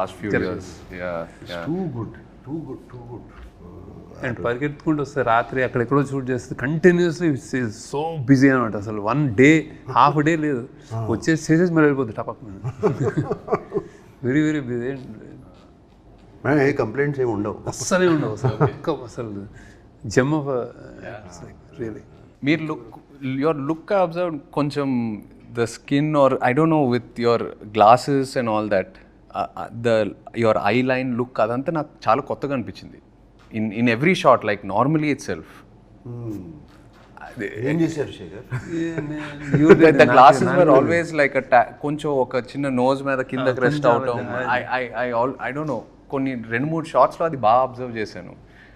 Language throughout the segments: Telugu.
last few years. Yeah, yeah. Too good too good too good and పరిగెత్తుకుంటూ వస్తే రాత్రి అక్కడ ఎక్కడో షూట్ చేస్తే కంటిన్యూస్లీ సో బిజీ అనమాట అసలు వన్ డే హాఫ్ డే లేదు. వచ్చేసి చేసేసి మరి వెళ్ళిపోతుంది టపక్ వెరీ వెరీ బిజీ ఏ కంప్లైంట్స్ ఏమి ఉండవు. అస్సలే ఉండవు అసలు. అసలు జమ్ ఆఫ్ రియలీ మీరు లుక్ యువర్ లుక్ అబ్జర్వ్ కొంచెం the skin or I don't know with your glasses and all that the your eye line look అదంతా నాకు చాలా కొత్తగా అనిపించింది. In in every shot like normally itself ఏం చేశారు Sekhar? The glasses were always like కొంచెం ఒక చిన్న నోజ్ మీద కిందకి రెస్ట్ అవటం. I I I all I don't know కొన్ని రెండు మూడు షార్ట్స్లో అది బాగా అబ్జర్వ్ చేశాను.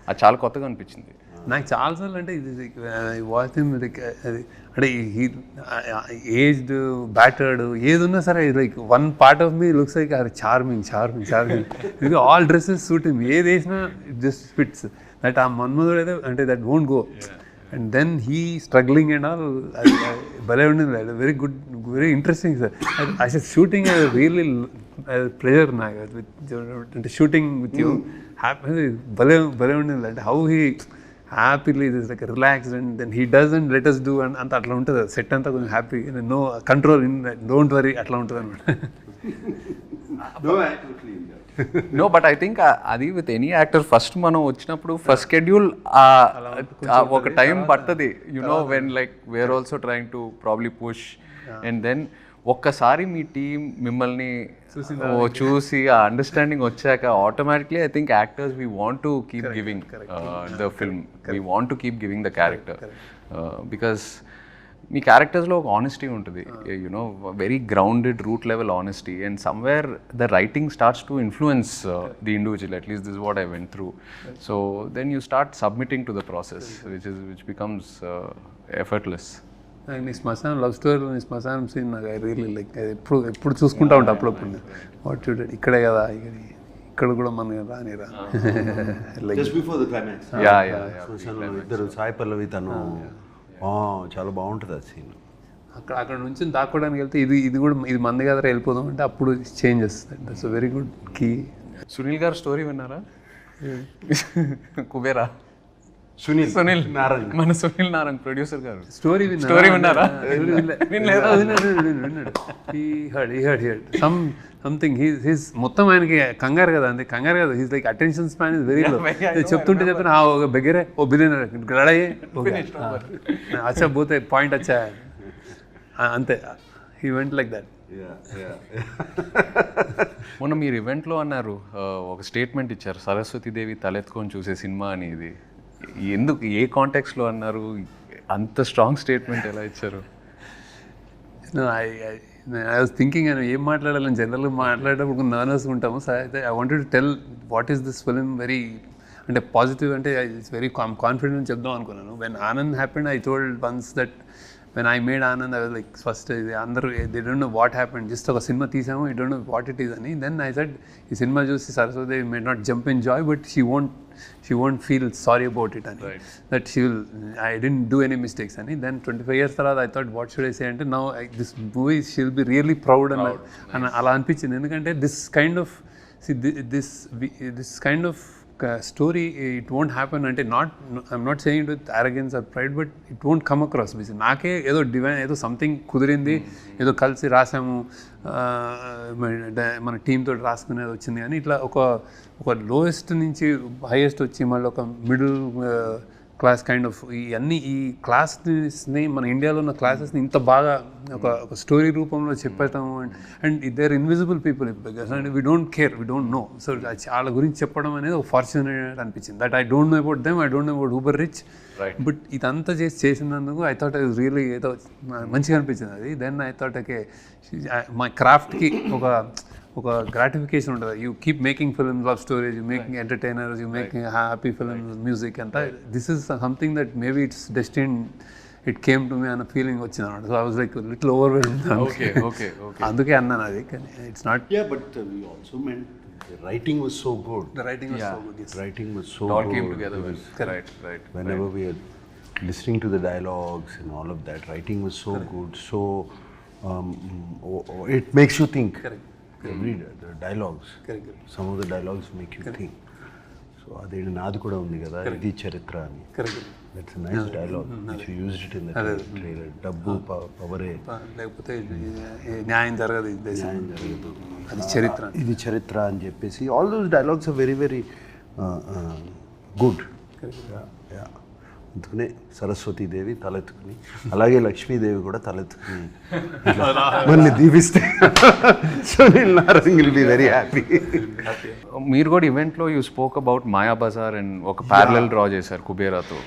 అది చాలా కొత్తగా అనిపించింది. నాకు చాలాసార్లు అంటే ఇది వాచ్ లైక్ అంటే ఏజ్డ్ బ్యాటర్డ్ ఏది ఉన్నా సరే like one part of me looks like అది చార్మింగ్ చార్మింగ్ చార్మింగ్ ఇది ఆల్ డ్రెస్సెస్ సూట్ ఏది వేసినా ఇట్ జస్ట్ ఫిట్స్ దట్ ఆ మన్మధుడు అయితే అంటే that won't go and then he struggling and all భలే ఉండింది. Very good very interesting sir అసలు షూటింగ్ రియల్లీ ప్రెజర్ నాకు with- అంటే షూటింగ్ విత్ యూ హ్యాపీ భలే భలే ఉండింది. అంటే how he happily this like relaxed and then he does and letters do and అంత అట్లా ఉంటుంది. సెట్ అంతా కొంచెం happy no control in don't worry అట్లా ఉంటుంది అనమాట నో బట్ ఐ థింక్ అది విత్ ఎనీ యాక్టర్ ఫస్ట్ మనం వచ్చినప్పుడు ఫస్ట్ షెడ్యూల్ ఒక టైం పడుతుంది you know when like where also trying to probably push and then ఒక్కసారి మీ టీం మిమ్మల్ని చూసి ఆ అండర్స్టాండింగ్ వచ్చాక automatically I think actors we want to keep giving the film we want to keep giving the character because మీ క్యారెక్టర్స్లో ఒక ఆనెస్టీ ఉంటుంది. You know very grounded root level honesty and somewhere the writing starts to influence the individual at least this what I went through so then you start submitting to the process which is which becomes effortless నాకు నీ శ్మశానం లవ్ స్టోరీలో నీ శ్మశానం సీన్ నాకు ఐ రియలీ లైక్ ఎప్పుడు ఎప్పుడు చూసుకుంటా ఉంటా అప్పుడప్పుడు. వాట్ చూడండి ఇక్కడే కదా ఇక్కడ ఇక్కడ కూడా మన రానిరా. Like just before the climax yeah yeah yeah ఇద్దరు సాయి పల్లవి తను ఆ, చాలా బాగుంటుంది ఆ సీన్ అక్కడ అక్కడ నుంచి దాక్కోవడానికి వెళ్తే ఇది ఇది కూడా ఇది మంది కదా వెళ్ళిపోదాం అంటే అప్పుడు చేంజ్ వస్తుంది దట్స్ వెరీ గుడ్ కీ సునీల్ గారు స్టోరీ విన్నారా? కుబేరా. సునీల్. సునీల్. నారాయణ్. మన Sunil Narayan producer garu. Story Story విన్నారా? సమ్ సంథింగ్ హీ హీస్ మొత్తం ఆయనకి కంగారు కదా అంతే కంగారు కదా. He's like attention span is very low చెప్తుంటే చెప్తున్నా "ఆ, ఒక బెగరే ఓ బిలియనర్ రెడీ అచ్చా పోతే పాయింట్ వచ్చా ఆ, అంతే. హీ వెంట్ లైక్ దట్ మొన్న మీరు ఈవెంట్లో అన్నారు ఒక స్టేట్మెంట్ ఇచ్చారు. సరస్వతీదేవి తలెత్తుకొని చూసే సినిమా అని ఇది. ఎందుకు ఏ కాంటాక్ట్స్లో అన్నారు? అంత స్ట్రాంగ్ స్టేట్మెంట్ ఎలా ఇచ్చారు? ఐ థింకింగ్ అని ఏం మాట్లాడాలని జనరల్గా మాట్లాడేటప్పుడు నర్వస్ ఉంటాము. సో అయితే I wanted to tell what is this film very అంటే పాజిటివ్ అంటే ఇట్స్ వెరీ కాన్ఫిడెంట్ అని చెప్దాం అనుకున్నాను. When Anand happened I told once that when I made Anand I was like first ఇది అందరూ they don't know what happened just ఒక సినిమా తీసాము ఈ don't know what it is అని. దెన్ ఐ సెడ్ ఈ సినిమా చూసి Saraswati may not jump in joy but she won't she won't feel sorry about it అని. That she will I didn't do any mistakes అని. దెన్ ట్వంటీ ఫైవ్ ఇయర్స్ తర్వాత I thought what should I say అంటే now this movie she will be really proud అని అని అలా అనిపించింది. ఎందుకంటే this kind of this this kind of story it won't happen అంటే not I'm not saying with arrogance or pride but it won't come across బిస్ నాకే ఏదో డివైన్ ఏదో సంథింగ్ కుదిరింది ఏదో కలిసి రాసాము మన- తోటి రాసుకునేది వచ్చింది. కానీ ఇట్లా ఒక ఒక లోయెస్ట్ నుంచి హైయెస్ట్ వచ్చి మళ్ళీ ఒక మిడిల్ క్లాస్ కైండ్ ఆఫ్ ఈ అన్ని ఈ క్లాస్ని మన ఇండియాలో ఉన్న క్లాసెస్ని ఇంత బాగా ఒక ఒక స్టోరీ రూపంలో చెప్పేస్తాము అండ్ అండ్ ఇద్దరు invisible people and we don't care we don't know so వాళ్ళ గురించి చెప్పడం అనేది ఒక ఫార్చునేట్ అనిపించింది. That I don't know about them I don't know about uber rich but ఇదంతా చేసి చేసినందుకు ఐ థాట్ ఐ రియలీ ఏదో మంచిగా అనిపించింది అది. దెన్ ఐ థాట్ ఓకే మా క్రాఫ్ట్కి ఒక ఒక గ్రాటిఫికేషన్ ఉంటుంది you keep making film love stories you making entertainers you making happy films music అంతా this is something that maybe it's destiny it came to me అన్న ఫీలింగ్ వచ్చింది అనమాట so I was like little over okay okay okay అందుకే అన్నాను అది కానీ it's not Yeah, but uh, we also meant the writing was so good. The writing so good The writing was so all good. came together It well was- right right Whenever we are listening to the dialogues and all of that, writing was so good. So um, o- o- it makes you think. Every dialogues some of the dialogues make you think so అదే నాది కూడా ఉంది కదా ఇది చరిత్ర అని. That's nice dialogue which used it in trailer డబ్బు పవరే లేకపోతే న్యాయం జరగదు న్యాయం జరగదు. అది చరిత్ర. ఇది చరిత్ర అని చెప్పేసి all those dialogues are very very good అందుకనే సరస్వతీదేవి తలెత్తుకుని అలాగే లక్ష్మీదేవి కూడా తలెత్తుకుని మళ్ళీ దీవిస్తే Sunil Narang will be very happy మీరు కూడా ఈవెంట్లో you spoke about Maya Bazar and ఒక ప్యారలల్ డ్రా చేశారు కుబేరాతో.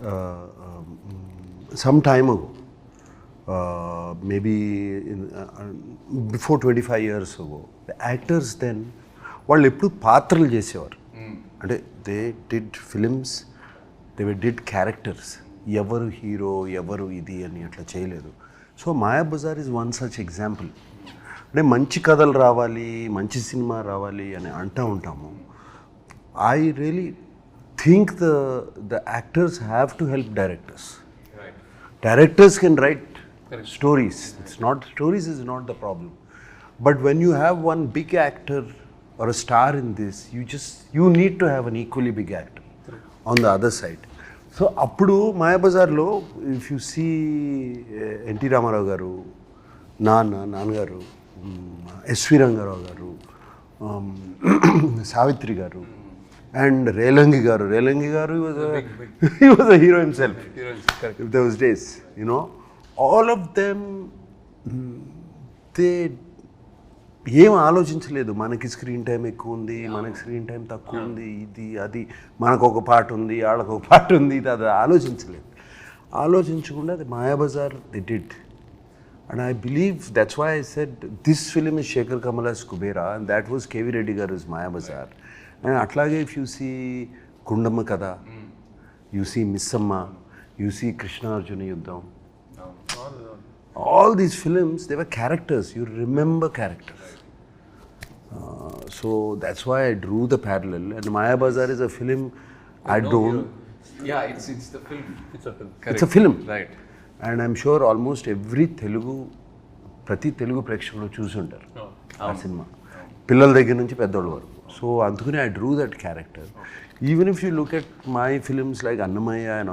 Um, some time ago, uh, maybe in, uh, before 25 years ago, the actors then, వాళ్ళు ఎప్పుడు పాత్రలు చేసేవారు. Hmm. అంటే they did films they way did characters. ఎవరు హీరో ఎవరు ఇది అని అట్లా చేయలేదు. So Maya Bazar is one such example. అంటే మంచి కథలు రావాలి మంచి సినిమా రావాలి అని అంటూ ఉంటాము. I really think the the actors have to help directors directors can write stories it's not stories is not the problem but when you have one big actor or a star in this, you just you need to have an equally big actor on the other side. So అప్పుడు మాయాబజార్లో if you see NT Rama Rao garu నాన్న నాన్నగారు ఎస్వి రంగారావు గారు సావిత్రి గారు and Relangi garu. Relangi garu was a hero himself if those days you know all of them they ఏం ఆలోచించలేదు. మనకి స్క్రీన్ టైం ఎక్కువ ఉంది మనకి స్క్రీన్ టైం తక్కువ ఉంది ఇది అది మనకు ఒక పాట ఉంది వాళ్ళకు ఒక పాట ఉంది ఇది అది ఆలోచించలేదు. ఆలోచించకుండా అది Mayabazar the did and I believe that's why I said this film is Sekhar Kammula's Kubera and that was KV Reddy garu is Mayabazar and అట్లాగే if you see Gundamma Katha you see Missamma you see Krishnarjuna Yuddham films they were characters. You remember characters. uh, so that's why i drew the parallel. And maya bazaar is a film i don't yeah it's it's the film it's a film. Right and i'm sure almost every telugu ప్రతి తెలుగు ప్రేక్షకులు చూసి ఉంటారు. ఆ సినిమా. పిల్లల దగ్గర నుంచి పెద్దోళ్ళ వరకు. సో అందుకని I drew that character even if you look at my films like Annamayya and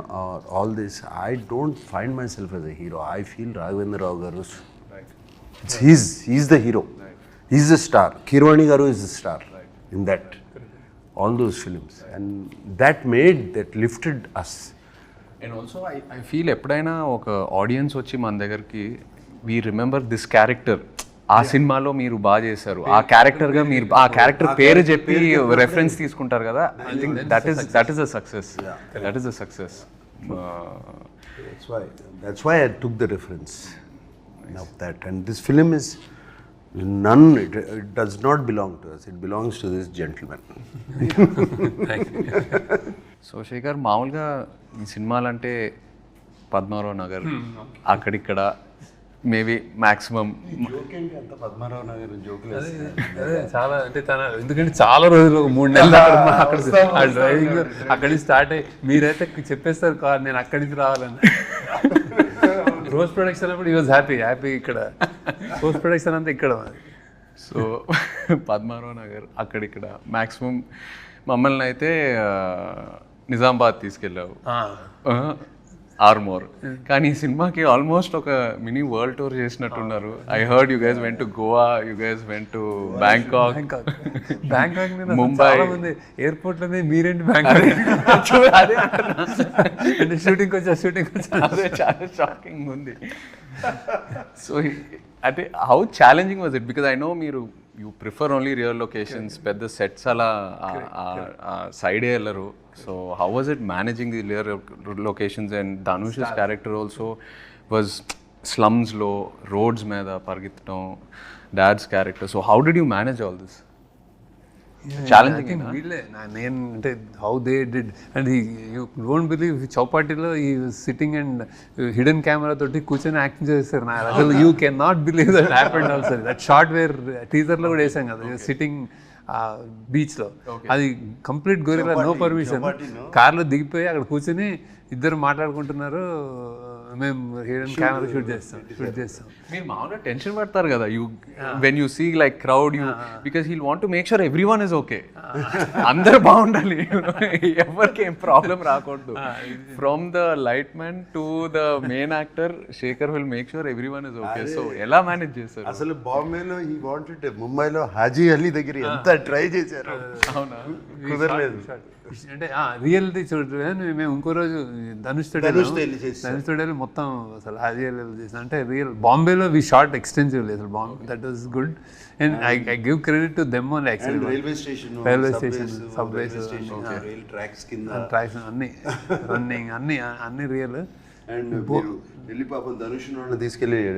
all this I don't find myself as a hero I feel Raghavendra Rao garu It's he's he's the hero. Is a star Keeravani garu is a star in that all those films and that made that lifted us and also I feel ఎప్పుడైనా ఒక ఆడియన్స్ వచ్చి మన దగ్గరికి వీ రిమెంబర్ దిస్ క్యారెక్టర్ ఆ సినిమాలో మీరు బాగా చేశారు. ఆ క్యారెక్టర్గా మీరు ఆ క్యారెక్టర్ పేరు చెప్పి రెఫరెన్స్ తీసుకుంటారు కదా? That is that is a success that is a success that's why that's why I took the reference of that and this film is none it, it does not belong to us. It belongs to this gentleman. So Sekhar మామూలుగా ఈ సినిమాలంటే పద్మారావు నగర్ అక్కడిక్కడ మేబీ మ్యాక్సిమం పద్మారావు నగర్ జోకులు చాలా అంటే తన ఎందుకంటే చాలా రోజులు ఒక మూడు నెలలు అక్కడ డ్రైవింగ్ అక్కడి నుంచి స్టార్ట్ అయ్యి మీరైతే చెప్పేస్తారు కార్ నేను అక్కడి నుంచి రావాలని. రోజ్ ప్రొడక్షన్ అప్పుడు ఈ వాజ్ హ్యాపీ హ్యాపీ ఇక్కడ. రోజ్ ప్రొడక్షన్ అంతా ఇక్కడ. సో పద్మారావు నగర్ అక్కడిక్కడ మ్యాక్సిమం మమ్మల్ని అయితే నిజామాబాద్ తీసుకెళ్ళావు. ఆర్మోర్ కానీ ఈ సినిమాకి ఆల్మోస్ట్ ఒక మినీ వరల్డ్ టూర్ చేసినట్టున్నారు. I heard you guys went to Goa you guys went to Bangkok Bangkok Mumbai. ఎయిర్పోర్ట్లోనే మీరేంటి బ్యాంకాక్. అంటే షూటింగ్ వచ్చా షూటింగ్ వచ్చా? అదే చాలా షాకింగ్ ఉంది. సో అంటే how challenging was it because I know మీరు you prefer only real locations పెద్ద సెట్స్ అలా సైడే వెళ్ళరు. So how was it managing the rear locations and Dhanush character also was స్లమ్స్లో roads మీద పరిగెత్తడం dad's character so how did you manage all this challenging వీళ్ళే. నా- నేను అంటే how they did and you don't believe చౌపాటిలో ఈ సిట్టింగ్ అండ్ హిడెన్ కెమెరా తోటి కూర్చొని యాక్టింగ్ చేస్తారు నా అసలు you can not believe that happened also that shot where టీజర్లో కూడా వేసాం కదా. సిట్టింగ్ బీచ్లో అది కంప్లీట్ గొరిలా నో పర్మిషన్ కార్లో దిగిపోయి అక్కడ కూర్చొని ఇద్దరు మాట్లాడుకుంటున్నారు. మేము హిడెన్ కెమెరా షూట్ చేస్తాం షూట్ చేస్తాం. మీరు మామూలుగా టెన్షన్ పడతారు కదా you when you see like crowd you because he'll want to make sure everyone is okay అందరు బాగుండాలి. ఎవరికి ఏం ప్రాబ్లం రాకూడదు. From the light man to the main actor Sekhar will make sure everyone is okay so ఎలా మేనేజ్ చేస్తారు అసలు బాంబేలో ఈ వాంటెడ్ ముంబైలో హాజీ అలీ దగ్గర ఎంత ట్రై చేశారు. అవునా? కుదరలేదు. అంటే రియల్ది చూడలేదు మేము ఇంకో రోజు ధనుష్ ధనుష్ వెళ్ళాము. తో వెళ్ళి చేసాం. ధనుష్ తోటి వెళ్ళి మొత్తం అసలు అది చేసాం అంటే రియల్ బాంబేలో వి షార్ట్ ఎక్స్టెన్సివ్లీ అసలు Bombay that was good and I I give credit to them and actually railway station Railway station, subways, station rail tracks కింద. ట్రాక్స్ అన్ని రన్నింగ్ అన్ని అన్ని రియల్ అండ్ వెళ్ళి పాపం ధనుష్ తీసుకెళ్ళి